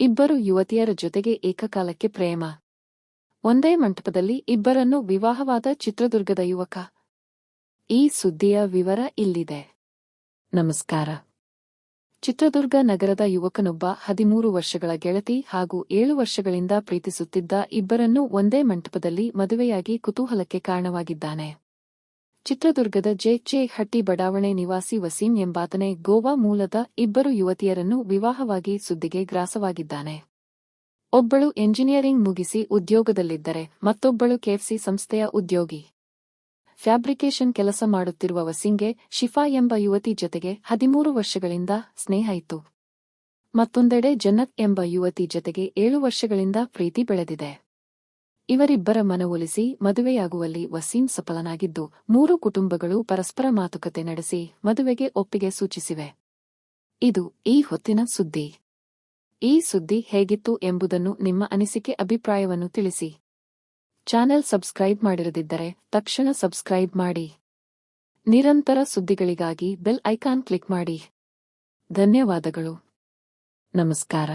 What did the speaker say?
ಇಬ್ಬರು ಯುವತಿಯರ ಜೊತೆಗೆ ಏಕಕಾಲಕ್ಕೆ ಪ್ರೇಮ. ಒಂದೇ ಮಂಟಪದಲ್ಲಿ ಇಬ್ಬರನ್ನು ವಿವಾಹವಾದ ಚಿತ್ರದುರ್ಗದ ಯುವಕ. ಈ ಸುದ್ದಿಯ ವಿವರ ಇಲ್ಲಿದೆ. ನಮಸ್ಕಾರ. ಚಿತ್ರದುರ್ಗ ನಗರದ ಯುವಕನೊಬ್ಬ ಹದಿಮೂರು ವರ್ಷಗಳ ಗೆಳತಿ ಹಾಗೂ ಏಳು ವರ್ಷಗಳಿಂದ ಪ್ರೀತಿಸುತ್ತಿದ್ದ ಇಬ್ಬರನ್ನು ಒಂದೇ ಮಂಟಪದಲ್ಲಿ ಮದುವೆಯಾಗಿ ಕುತೂಹಲಕ್ಕೆ ಕಾರಣವಾಗಿದ್ದಾನೆ. ಚಿತ್ರದುರ್ಗದ ಜೆ ಜೆ ಹಟ್ಟಿ ಬಡಾವಣೆ ನಿವಾಸಿ ವಸೀಂ ಎಂಬಾತನೇ ಗೋವಾ ಮೂಲದ ಇಬ್ಬರು ಯುವತಿಯರನ್ನು ವಿವಾಹವಾಗಿ ಸುದ್ದಿಗೆ ಗ್ರಾಸವಾಗಿದ್ದಾನೆ. ಒಬ್ಬಳು ಎಂಜಿನಿಯರಿಂಗ್ ಮುಗಿಸಿ ಉದ್ಯೋಗದಲ್ಲಿದ್ದರೆ ಮತ್ತೊಬ್ಬಳು ಕೆಎಫ್ಸಿ ಸಂಸ್ಥೆಯ ಉದ್ಯೋಗಿ. ಫ್ಯಾಬ್ರಿಕೇಶನ್ ಕೆಲಸ ಮಾಡುತ್ತಿರುವ ವಸಿಂಗೆ ಶಿಫಾ ಎಂಬ ಯುವತಿ ಜತೆಗೆ ಹದಿಮೂರು ವರ್ಷಗಳಿಂದ ಸ್ನೇಹ ಇತ್ತು. ಮತ್ತೊಂದೆಡೆ ಜನ್ನತ್ ಎಂಬ ಯುವತಿ ಜತೆಗೆ ಏಳು ವರ್ಷಗಳಿಂದ ಪ್ರೀತಿ ಬೆಳೆದಿದೆ. ಇವರಿಬ್ಬರ ಮನವೊಲಿಸಿ ಮದುವೆಯಾಗುವಲ್ಲಿ ವಸೀಂ ಸಫಲನಾಗಿದ್ದು, ಮೂರು ಕುಟುಂಬಗಳು ಪರಸ್ಪರ ಮಾತುಕತೆ ನಡೆಸಿ ಮದುವೆಗೆ ಒಪ್ಪಿಗೆ ಸೂಚಿಸಿವೆ. ಇದು ಈ ಹೊತ್ತಿನ ಸುದ್ದಿ. ಈ ಸುದ್ದಿ ಹೇಗಿತ್ತು ಎಂಬುದನ್ನು ನಿಮ್ಮ ಅನಿಸಿಕೆ ಅಭಿಪ್ರಾಯವನ್ನು ತಿಳಿಸಿ. ಚಾನೆಲ್ ಸಬ್ಸ್ಕ್ರೈಬ್ ಮಾಡಿರದಿದ್ದರೆ ತಕ್ಷಣ ಸಬ್ಸ್ಕ್ರೈಬ್ ಮಾಡಿ. ನಿರಂತರ ಸುದ್ದಿಗಳಿಗಾಗಿ ಬೆಲ್ ಐಕಾನ್ ಕ್ಲಿಕ್ ಮಾಡಿ. ಧನ್ಯವಾದಗಳು. ನಮಸ್ಕಾರ.